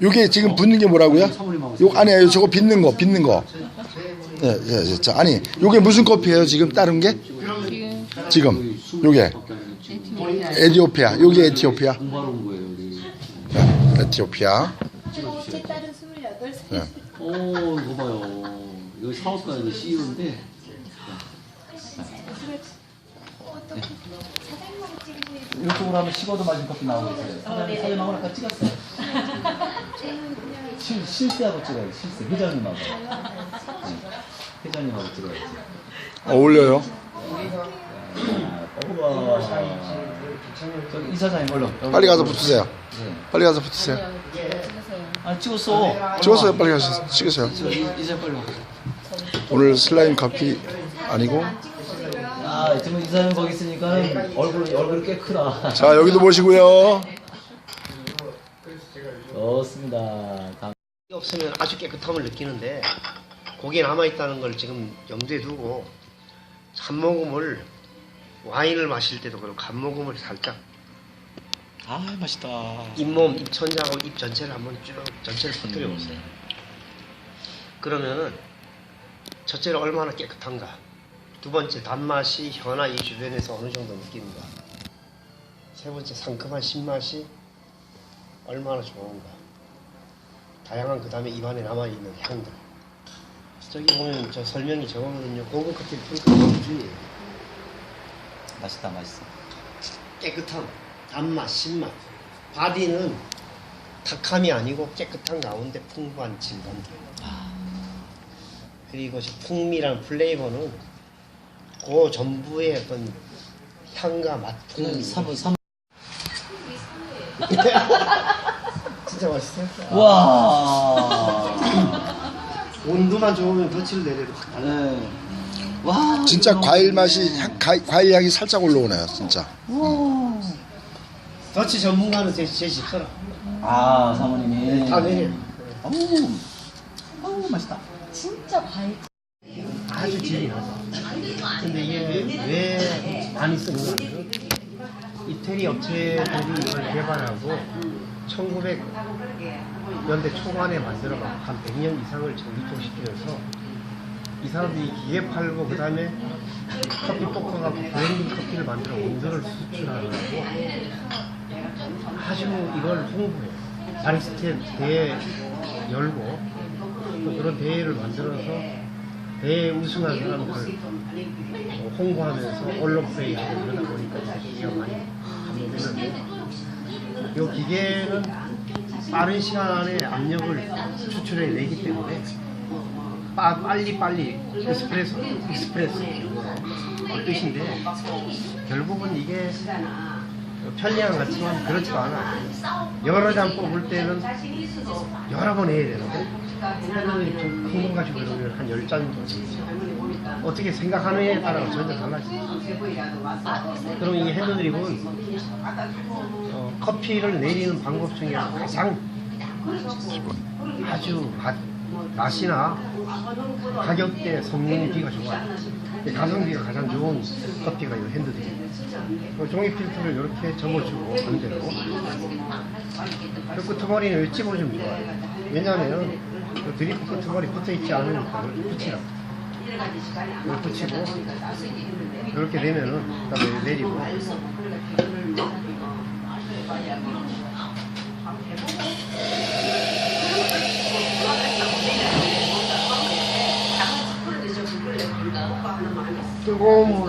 요게 지금 붓는 게 뭐라고요? 요 아니에요. 저거 빚는 거, 빚는 거. 예, 예, 예. 자, 아니, 요게 무슨 커피예요? 지금 다른 게? 지금 요게 에티오피아. 요게 에티오피아. 네, 에티오피아. 제 딸은 28살. 네. 오 이거 봐요. 여기 사업가 여기 CEO인데 이쪽으로 하면 식어도 맞은 커피 나오고 있어요. 사장님 사장님하고 아까 찍었어요. 실, 실세하고 찍어요. 실세. 회장님하고. 네. 회장님하고 찍어야지. 어울려요. 우와. 저기 이사장님 얼른. 빨리 가서 붙으세요. 네. 빨리 가서 붙으세요. 찍으세요. 아 찍었어. 찍었어요. 빨리 가서 찍으세요. 저 이- 이사 빨리 와. 오늘 슬라임 커피 아니고. 아 지금 이사장 거기 있으니까 얼굴 얼굴 꽤 크다. 자, 여기도 보시고요. 좋습니다. 다음. 없으면 아주 깨끗함을 느끼는데 고기에 남아 있다는 걸 지금 염두에 두고 한 모금을 와인을 마실 때도 그렇고 한 모금을 살짝 아 맛있다. 잇몸, 입천장하고 입 전체를 한번 쭉 전체를 퍼뜨려 보세요. 그러면은 첫째로 얼마나 깨끗한가 두 번째 단맛이 혀나 이 주변에서 어느 정도 느끼는가 세 번째 상큼한 신맛이 얼마나 좋은가? 다양한 그 다음에 입안에 남아있는 향들. 저기 보면 저 설명이 적어거든요 고급 커피 풀크림 주의 맛있다 맛있어. 깨끗함, 단맛, 신맛. 바디는 탁함이 아니고 깨끗한 가운데 풍부한 질감들. 그리고 저 풍미란 플레이버는 그 전부의 어떤 향과 맛 풍미 그 삼, 삼. 진짜 맛있어요 와. 온도만 좋으면 덧치를 내려도 확 달라 네. 와. 진짜 과일 맛이 향, 가- 과일 향이 살짝 올라오네요. 진짜. 와. 덧치 전문가는 제, 제 집사람 아 사모님이. 다 내려 어우. 어우 맛있다. 진짜 과일 아주 질이 나서 근데 이게 왜 쓰는 거냐면 이태리 업체들이 이걸 개발하고 1900년대 초반에 만들어가 한 100년 이상을 지금 이쪽시키면서 이 사람들이 기계 팔고 그 다음에 커피 볶아갖고 브랜드 커피를 만들어 원두를 수출하고 아주 이걸 홍보해 바리스테 대회 열고 또 그런 대회를 만들어서 대회 우승한 사람들 어, 홍보하면서 언론 플레이하고 그러다 보니까 감소되는데 이 기계는 빠른 시간 안에 압력을 추출해 내기 때문에 빠, 빨리 빨리 에스프레소 익스프레소 그 뜻인데 결국은 이게 편리한 것 같지만 그렇지가 않아. 여러 잔 뽑을 때는 여러 번 해야 되는데 가지고 이러면 한 10잔 정도 있어요. 어떻게 생각하느냐에 따라 전혀 달라지죠. 그럼 이 핸드드립은 어, 커피를 내리는 방법 중에 가장 아주 가- 맛이나 가격대 성능비가 좋아요. 근데 가성비가 가장 좋은 커피가 이 핸드드립. 그 종이 필터를 이렇게 접어주고 반대로 그 끄트머리는 왜 찝어주면 좋아요. 왜냐하면 그 드리프 끄트머리 붙어있지 않으니까 이렇게 붙이라고. 이렇게 붙이고 이렇게 되면은 그다음에 내리고 뜨거운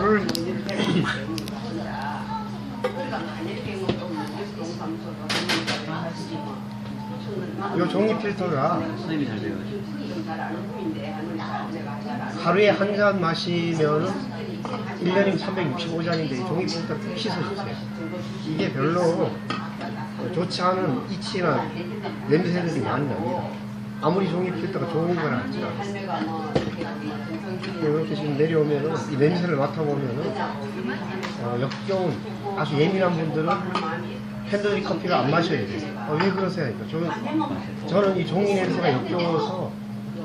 이 종이 필터가 선생님이 잘 돼요. 하루에 한 잔 마시면 1년이면 365잔인데 종이 필터 쭉 씻어주세요. 이게 별로 좋지 않은 이치나 냄새들이 많이 납니다. 아무리 종이 필터가 좋은 건 할지라도 이렇게 지금 내려오면은 이 냄새를 맡아보면은 어, 역겨운 아주 예민한 분들은 캔들리 커피를 안 마셔야 돼요. 어, 왜 그러세요? 하니까 저는, 저는 이 종이 냄새가 역겨워서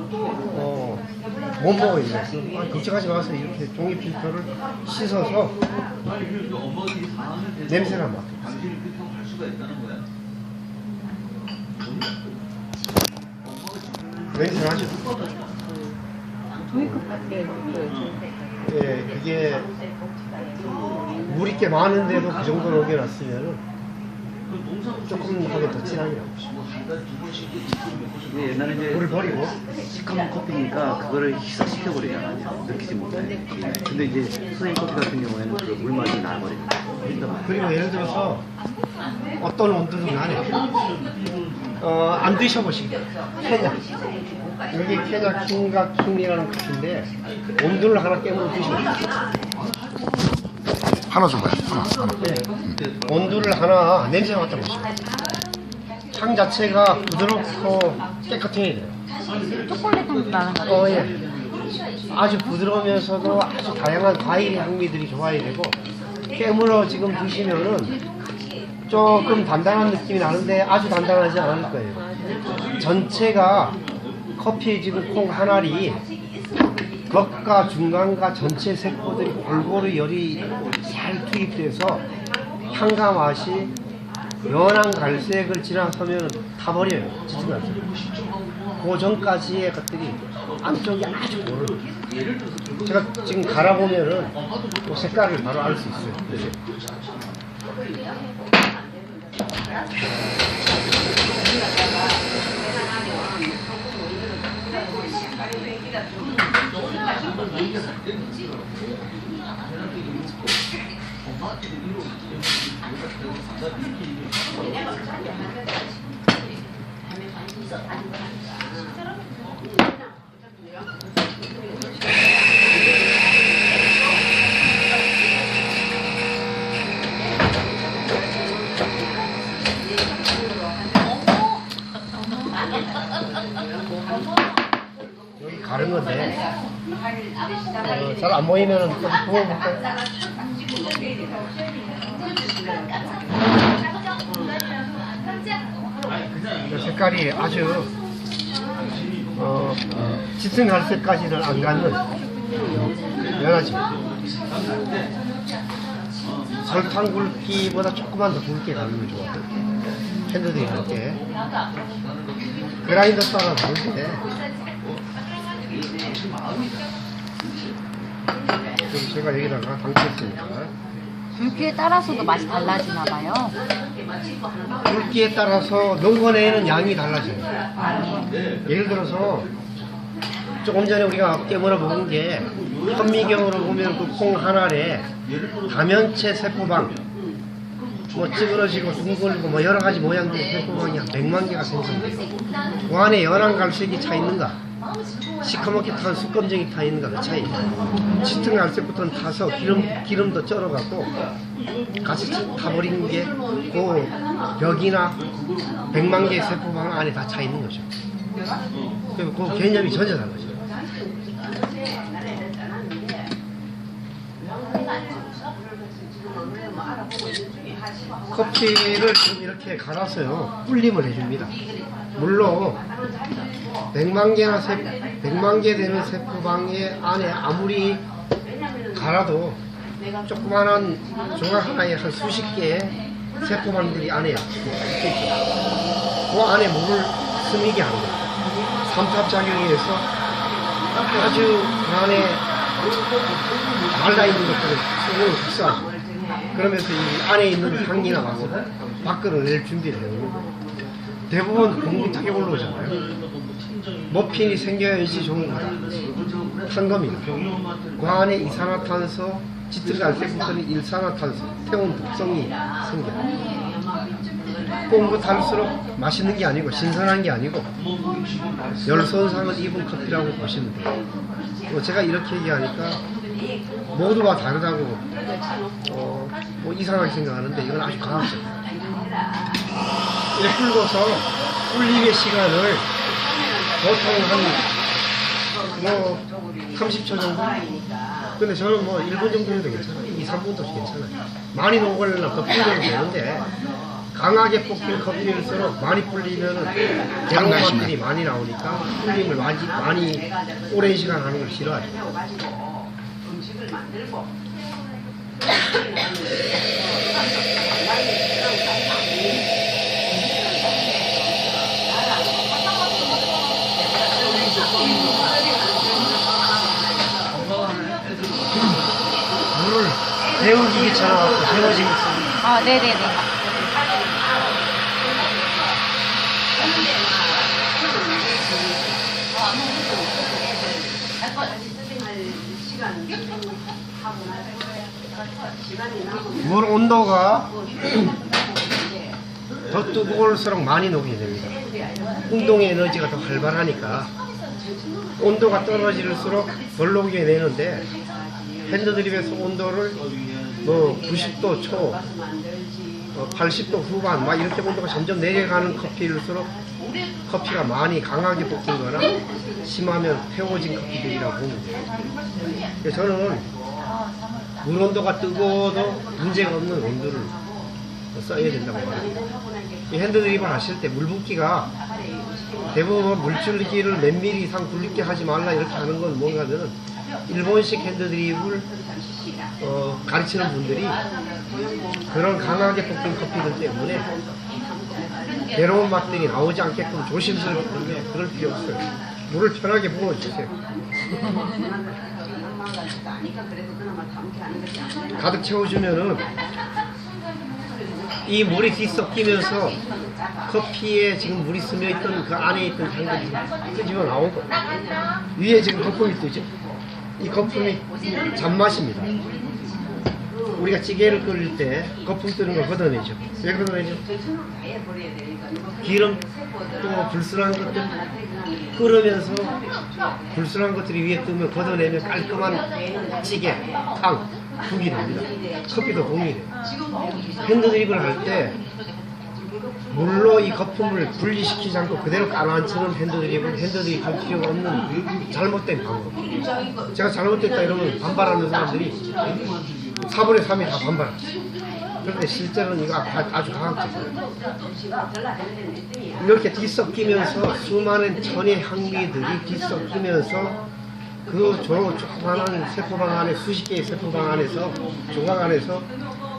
어, 못 먹어요. 아니, 걱정하지 마세요. 이렇게 종이 필터를 씻어서 냄새를 맡아요. 냄새 나죠? 예, 그게 물이 꽤 많은데도 그 정도로 녹여놨으면은 조금 하면 더 진하게. 근데 옛날에 이제 물을 버리고 시커먼 커피니까 그거를 희석시켜 버리잖아요. 느끼지 못해. 근데 이제 수행 커피 같은 경우에는 그 물맛이 나버립니다. 그리고 예를 들어서 어떤 온도든 간에 어, 안 드셔보시고 케냐 여기 케냐 킹과 킹이라는 커피인데 온도를 하나 깨물어 드셔보세요 하나 줘봐요. 하나. 하나. 네. 온도를 하나 냄새 맡아 보시고 향 자체가 부드럽고 깨끗해야 돼요 초콜릿 향도 나는 거 같아요. 어, 예. 아주 부드러우면서도 아주 다양한 과일의 향미들이 좋아야 되고 깨물어 지금 드시면은 조금 단단한 느낌이 나는데 아주 단단하지 않을 거예요. 전체가 커피 지금 콩 한 알이 겉과 중간과 전체 색소들이 골고루 열이 잘 투입돼서 향과 맛이 연한 갈색을 지나서면 다 버려요. 갈색. 그 전까지의 것들이 안쪽이 아주 고르. 제가 지금 갈아보면은 그 색깔을 바로 알 수 있어요. 여 잘 안좀 부어볼까요? 그 색깔이 아주 어, 짙은 갈색까지는 안 가는 연하지. 설탕 굵기보다 조금만 더 굵게 가는 걸 좋아해요 핸드도 이렇게. 그라인더 따라 다른 데 지금 제가 여기다가 담겠습니다 굵기에 따라서도 맛이 달라지나 봐요. 굵기에 따라서 녹아내는 양이 달라져요. 예를 들어서 조금 전에 우리가 깨물어 먹은 게 현미경으로 보면 그 콩 한 알에 다면체 세포방 뭐 찌그러지고 둥글고 뭐 여러 가지 모양들의 세포방이 한 100만 개가 생성돼요. 그 안에 연한 갈색이 차 있는가? 시커멓게 탄 수검정이 타 있는가 그 차이. 짙은 갈색부터는 타서 기름 기름도 쩔어갖고 같이 타버린 게 그 벽이나 100만 개의 세포방 안에 다 차 있는 거죠. 그, 그 개념이 전혀 달라져요. 커피를 지금 이렇게 갈아서요 불림을 해줍니다. 물론 100만 개나 세, 100만 개 되는 세포방의 안에 아무리 갈아도 조그만한 조각 하나에 한 수십 개의 세포방들이 안에. 그 안에 물을 스미게 하는 거예요. 삼탑작용에 의해서 아주 그 안에 말라있는 것들을 수분을 흡수하죠. 그러면서 이 안에 있는 향기나 맛을 밖으로 낼 준비를 거예요. 대부분 공기 타게 올라오잖아요. 머핀이 생겨야지 좋은 거다. 탄 겁니다. 그 안에 이산화탄소, 짙은 갈색부터는 일산화탄소, 태운 독성이 생겨요. 뽕고 탈수록 맛있는 게 아니고 신선한 게 아니고 열손상을 입은 커피라고 보시면 돼요. 뭐 제가 이렇게 얘기하니까 모두가 다르다고 어, 뭐 이상하게 생각하는데 이건 아주 과학적이에요. 이렇게 끓고서 끓림의 시간을 보통 한뭐 30초 정도? 근데 저는 뭐 1분 정도 해도 괜찮아요. 2, 3분도 괜찮아요. 많이 녹으려면 더 불려도 되는데 강하게 볶인 커피일수록 많이 불리면 대로 장난이시네. 맛들이 많이 나오니까 불림을 많이, 많이 오랜 시간 하는 걸 싫어하죠. 귀찮아갖고 헤어지고 있습니다. 아, 네네네. 물 온도가 더 뜨거울수록 많이 녹게 됩니다. 운동의 에너지가 더 활발하니까 온도가 떨어질수록 덜 녹게 되는데 핸드드립에서 온도를 뭐 90도 초, 어, 80도 후반 막 이렇게 온도가 점점 내려가는 커피일수록 커피가 많이 강하게 볶인 거나 심하면 태워진 커피들이라고 보면 돼요. 저는 물 온도가 뜨거워도 문제가 없는 온도를 써야 된다고. 이 핸드드립을 하실 때 물 붓기가 대부분 물줄기를 몇 미리 이상 굵게 하지 말라 이렇게 하는 건 뭔가 하면은 일본식 핸드드립을 어, 가르치는 분들이 그런 강하게 볶인 커피들 때문에 괴로운 맛들이 나오지 않게끔 조심스럽기 때문에 그럴 필요 없어요. 물을 편하게 부어주세요. 가득 채워주면은 이 물이 뒤섞이면서 커피에 지금 물이 스며 있던 그 안에 있던 향들이 끄집어 나오고 위에 지금 거품이 뜨죠. 이 거품이 잔맛입니다. 우리가 찌개를 끓일 때 거품 뜨는 걸 걷어내죠. 왜 걷어내죠? 기름 또 불순한 것들 끓으면서 불순한 것들이 위에 뜨면 걷어내면 깔끔한 찌개, 탕, 국이 됩니다. 커피도 동일해요. 핸드드립을 할 때 물로 이 거품을 분리시키지 않고 그대로 가라앉히는 핸드드립은 핸드드립 할 필요가 없는 잘못된 방법. 제가 잘못됐다 이러면 반발하는 사람들이 4분의 3이 다 반발하죠. 그런데 실제로는 이거 아- 아주 과학적이에요. 이렇게 뒤섞이면서 수많은 천의 향미들이 뒤섞이면서 그 조, 조그만한 세포방 안에 수십 개의 세포방 안에서 조각 안에서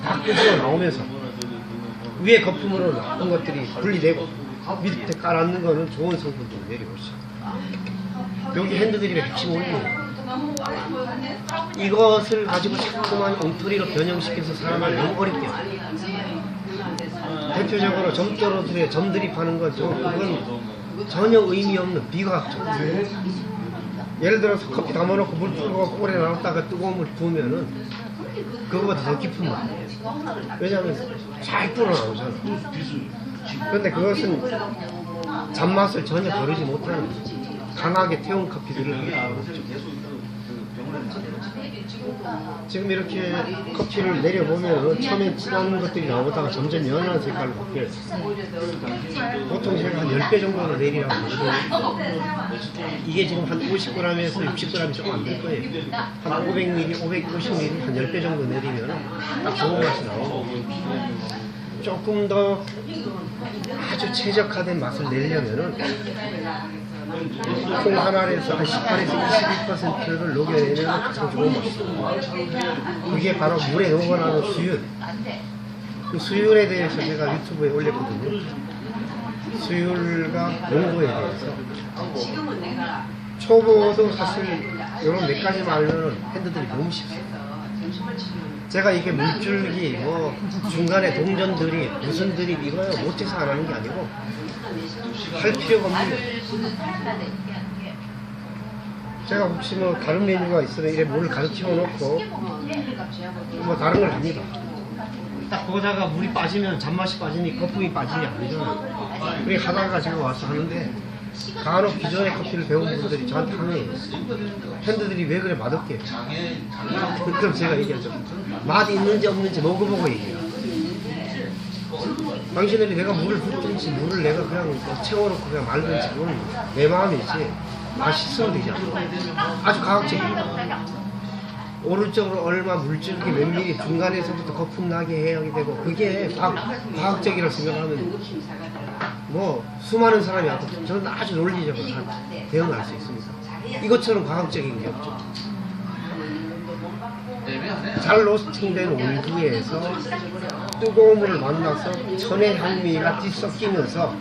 다 끄집어 나오면서 위에 거품으로 나쁜 것들이 분리되고 밑에 깔아앉는 거는 좋은 성분들이 내려오죠. 여기 핸드드립의 핵심 원리예요. 이것을 가지고 자꾸만 엉터리로 변형시켜서 사람을 너무 어렵게. 대표적으로 점도로들의 점드립하는 건 저- 그건 전혀 의미 없는 비과학적. 예를 들어서 커피 담아놓고 물 뜨거워 오래 놔뒀다가 뜨거운 물 부으면은 그거보다 더 깊은 맛이에요. 왜냐하면 잘 불어나오잖아. 그런데 그것은 잔맛을 전혀 거르지 못하는 강하게 태운 커피들을 먹죠. 지금 이렇게 커피를 내려보면 처음에 진한 것들이 나오다가 점점 연한 색깔로 바뀌어요. 보통 제가 한 10배 정도를 내리라고 하거든요. 이게 지금 한 50g에서 60g이 조금 안 될 거예요. 한 500ml, 550ml 한 10배 정도 내리면 딱 좋은 맛이 나오고 조금 더 아주 최적화된 맛을 내려면은 콩 하나에서 한 18에서 22%를 녹여내면 가장 좋은 맛이에요. 그게 바로 물에 녹아나는 수율. 그 수율에 대해서 제가 유튜브에 올렸거든요. 수율과 농도에 대해서. 초보도 사실 이런 몇 가지만 알면 핸드들이 너무 쉽습니다. 제가 이게 물줄기, 뭐 중간에 동전 들이 무슨 드립 이거요 못해서 안 하는 게 아니고 할 필요가 없는 거예요. 제가 혹시 뭐 다른 메뉴가 있으면 이래 물을 가르쳐 놓고 뭐 다른 걸 합니다. 딱 보다가 물이 빠지면 잔맛이 빠지니 거품이 빠지니 아니잖아요. 그렇게 하다가 제가 와서 하는데 간혹 기존의 커피를 배운 분들이 저한테 항의해요. 핸드들이 왜 그래 맛없게? 그럼 제가 얘기하죠. 맛 있는지 없는지 먹어보고 얘기해요. 당신들이 내가 물을 붓든지 물을 내가 그냥 뭐 채워놓고 그냥 말든지 그건 내 마음이지 맛있으면 되지 않아 아주 과학적이에요 오른쪽으로 얼마 물줄기 몇 미리 중간에서부터 거품 나게 해야 되고 그게 과학, 과학적이라고 생각하면 뭐 수많은 사람이 와도 저는 아주 논리적으로 한- 대응할 수 있습니다. 이것처럼 과학적인 게 없죠. 잘 로스팅된 온도에서 뜨거운 물을 만나서 천의 향미가 뒤섞이면서